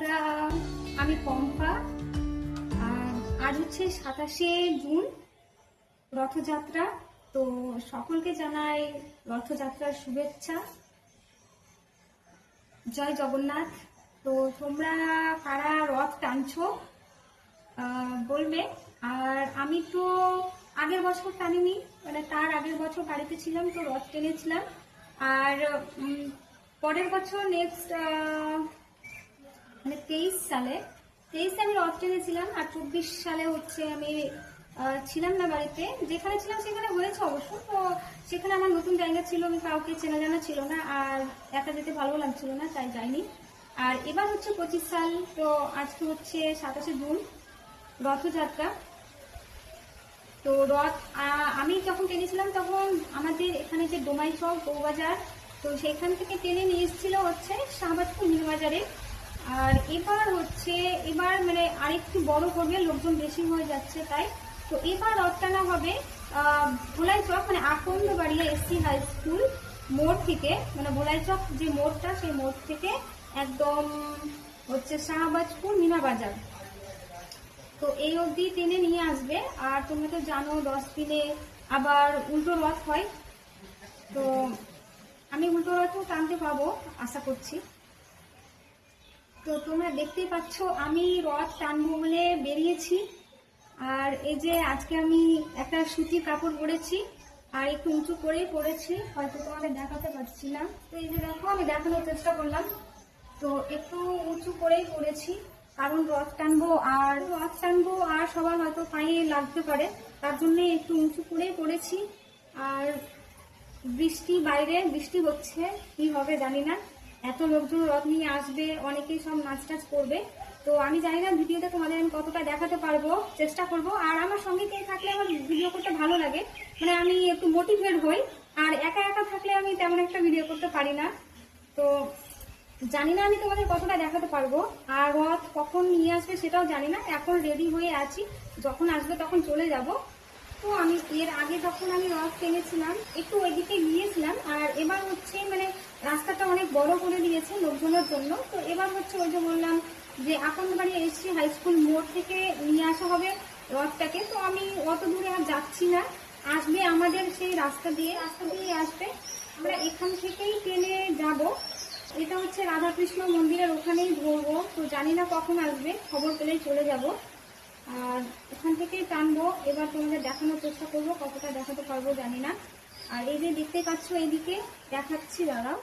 বন্ধুরা আমি পম্পা আজ হচ্ছে সাতাশে জুন রথযাত্রা। তো সকলকে জানাই রথযাত্রার শুভেচ্ছা। জয় জগন্নাথ। তো তোমরা কারা রথ টানছো বলবে। আর আমি তো আগের বছর টানিনি মানে তার আগের বছর বাড়িতে ছিলাম, তো রথ টেনেছিলাম। আর পরের বছর নেক্সট মানে তেইশ সালে, তেইশে আমি রথ টেনেছিলাম আর চব্বিশ সালে হচ্ছে আমি ছিলাম না বাড়িতে। যেখানে ছিলাম সেখানে হয়েছে অবশ্য, তো সেখানে আমার নতুন জায়গা ছিল, আমি কাউকে চেনা জানা ছিল না, আর একা যেতে ভালো লাগছিল না, তাই যাইনি। আর এবার হচ্ছে পঁচিশ সাল, তো আজকে হচ্ছে সাতাশে জুন, রথযাত্রা। তো রথ আমি যখন টেনেছিলাম তখন আমাদের এখানে যে ডোমাই চক বউবাজার, তো সেখান থেকে টেনে নিয়ে এসেছিল হচ্ছে শাহবাজপুর নীলবাজারে। আর এবার হচ্ছে, এবার মানে আরেকটু বড় করবে, লোকজন বেশি হয়ে যাচ্ছে তাই। তো এবার রথ টানা হবে ভোলাই চক মানে আকন্দ বাড়িয়া এসসি হাই স্কুল মোড় থেকে। মানে ভোলাই চক যে মোড়টা, সেই মোড় থেকে একদম হচ্ছে শাহবাজপুর মিনা বাজার। তো এই অবধি টেনে নিয়ে আসবে। আর তোমরা তো জানো, দশ দিনে আবার উল্টো রথ হয়। তো আমি উল্টো রথও টানতে পাবো, আশা করছি। তো তোমরা দেখতেই পাচ্ছ, আমি রথ টানবো বলে বেরিয়েছি। আর এই যে আজকে আমি একটা সুতির কাপড় পরেছি, আর একটু উঁচু করেই পরেছি, হয়তো তোমাদের দেখাতে পারছি না। তো এই যে দেখো, আমি দেখানোর চেষ্টা করলাম। তো একটু উঁচু করেই পরেছি, কারণ রথ টানবো আর রথ টানবো আর সবার হয়তো পায়ে লাগতে পারে, তার জন্য একটু উঁচু করেই পড়েছি আর বৃষ্টি বাইরে, বৃষ্টি হচ্ছে, কি হবে জানি না। এত লোকজন রথ নিয়ে আসবে, অনেকেই সব নাচ টাচ করবে। তো আমি জানি না ভিডিওতে তোমাদের আমি কতটা দেখাতে পারব, চেষ্টা করব। আর আমার সঙ্গে কে থাকলে আমার ভিডিও করতে ভালো লাগে মানে আমি একটু মোটিভেট হই। আর একা একা থাকলে আমি তেমন একটা ভিডিও করতে পারি না। তো জানি না আমি তোমাদের কতটা দেখাতে পারব। আর রথ কখন নিয়ে আসবে সেটাও জানি না। এখন রেডি হয়ে আছি। যখন আসবে তখন চলে যাব। তো আমি এর আগে যখন আমি রথ টেনেছিলাম, একটু ওইদিকে গিয়েছিলাম, আর এবার হচ্ছে মানে রাস্তাটা অনেক বড় করে দিয়েছে লোকজনের জন্য। তো এবার হচ্ছে ওই যে বললাম যে আকন্দবাড়ি এসছি হাই স্কুল মোড় থেকে নিয়ে আসা হবে রথটাকে তো আমি অত দূরে আর যাচ্ছি না। আসবে আমাদের সেই রাস্তা দিয়ে রাস্তা দিয়ে আসবে। আমরা এখান থেকেই ট্রেনে যাব। এটা হচ্ছে রাধাকৃষ্ণ মন্দিরের ওখানেই ধরবো তো জানি না কখন আসবে, খবর পেলেই চলে যাব। আর এখান থেকেই টানবো। এবার তোমাদের দেখানোর চেষ্টা করব, কতটা দেখাতে পারব জানি না। আর এই যে দেখতে পাচ্ছ এইদিকে, দেখাচ্ছি, দাঁড়াও।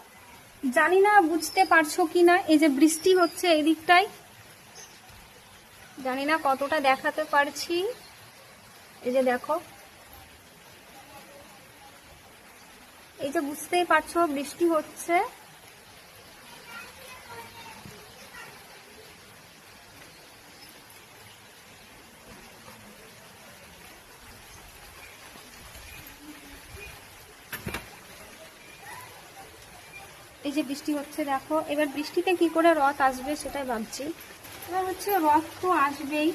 জানি না বুঝতে পারছ কি না এই যে বৃষ্টি হচ্ছে এদিকটায় জানি না কতটা দেখাতে পারছি। এই যে দেখো। এই যে বুঝতেই পারছ বৃষ্টি হচ্ছে। এই যে বৃষ্টি হচ্ছে, দেখো। এবার বৃষ্টিতে কি করে রথ আসবে সেটাই ভাবছি। এবার হচ্ছে রথ তো আসবেই।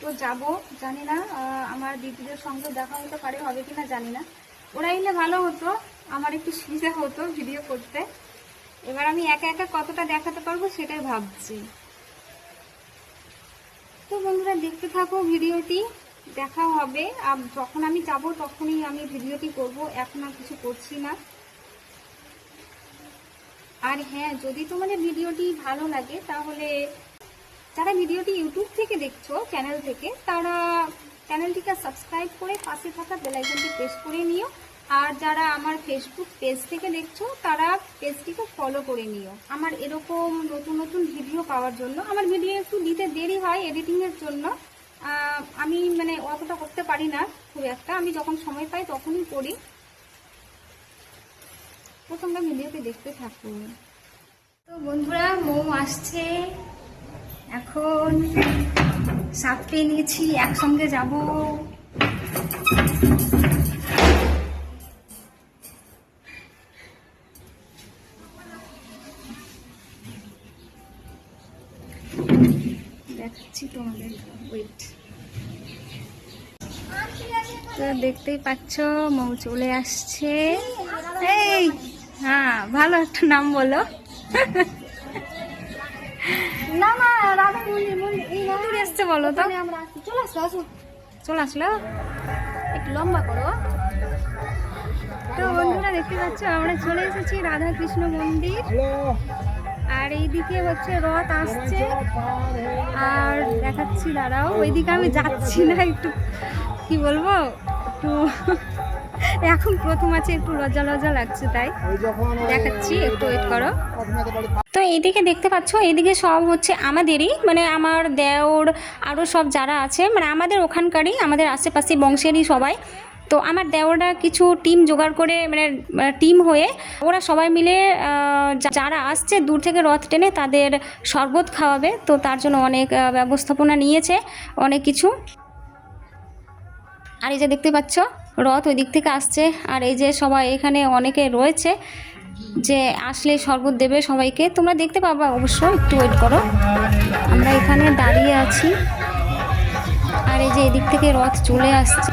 তো যাব, জানি না আমার দিদিদের সঙ্গে দেখা হতে পারে, হবে কিনা জানি না। ওরা এলে ভালো হতো, আমার একটু সুবিধা হতো ভিডিও করতে। এবার আমি একা একা কতটা দেখাতে পারব সেটাই ভাবছি। তো বন্ধুরা, দেখতে থাকো ভিডিওটি, দেখা হবে। আর যখন আমি যাব তখনই আমি ভিডিওটি করব। এখন আর কিছু করছি না। আর হ্যাঁ যদি তোমাদের ভিডিওটি ভালো লাগে, তাহলে যারা ভিডিওটি ইউটিউব থেকে দেখছ, চ্যানেল থেকে, তারা চ্যানেলটিকে সাবস্ক্রাইব করে পাশে থাকা বেলাইকনটি প্রেস করে নিও। আর যারা আমার ফেসবুক পেজ থেকে দেখছ, তারা পেজটিকে ফলো করে নিও। আমার এরকম নতুন নতুন ভিডিও পাওয়ার জন্য, আমার ভিডিও একটু দিতে দেরি হয় এডিটিংয়ের জন্য। আমি মানে অতটা করতে পারি না খুব একটা। আমি যখন সময় পাই তখনই করি। তো তোমরা দেখতে থাকো তো বন্ধুরা, মৌ আসছে। এখন সাপ পেয়ে নিয়েছি, একসঙ্গে যাব। তোমাদের ওয়েট তো দেখতেই পাচ্ছ, মৌ চলে আসছে। এই! হ্যাঁ ভালো একটা নাম বলো। না না রাধা এসছে বলো তো। চলে আসলো আসো। চলে আসলো? একটু লম্বা করো। তো বন্ধুরা দেখতে পাচ্ছ আমরা চলে এসেছি রাধা কৃষ্ণ মন্দির আর এইদিকে হচ্ছে রথ আসছে। আর দেখাচ্ছি দাঁড়াও ওইদিকে আমি যাচ্ছি না একটু কি বলব একটু এখন প্রথম আছে, একটু লজ্জা লজ্জা লাগছে তাই। দেখাচ্ছি, একটু ওয়েট করো। তো এইদিকে দেখতে পাচ্ছ, এইদিকে সব হচ্ছে আমাদেরই মানে আমার দেওর আরও সব যারা আছে মানে আমাদের ওখানকারই, আমাদের আশেপাশে বংশেরই সবাই। তো আমার দেওরা কিছু টিম জোগাড় করে মানে টিম হয়ে, ওরা সবাই মিলে যারা আসছে দূর থেকে রথ টেনে তাদের শরবত খাওয়াবে। তো তার জন্য অনেক ব্যবস্থাপনা নিয়েছে, অনেক কিছু। আর এই যে দেখতে পাচ্ছ রথ ওই দিক থেকে আসছে। আর এই যে সবাই এখানে অনেকে রয়েছে যে আসলে শরবত দেবে সবাইকে। তোমরা দেখতে পাবা অবশ্যই, একটু ওয়েট করো। আমরা এখানে দাঁড়িয়ে আছি। আর এই যে এদিক থেকে রথ চলে আসছে।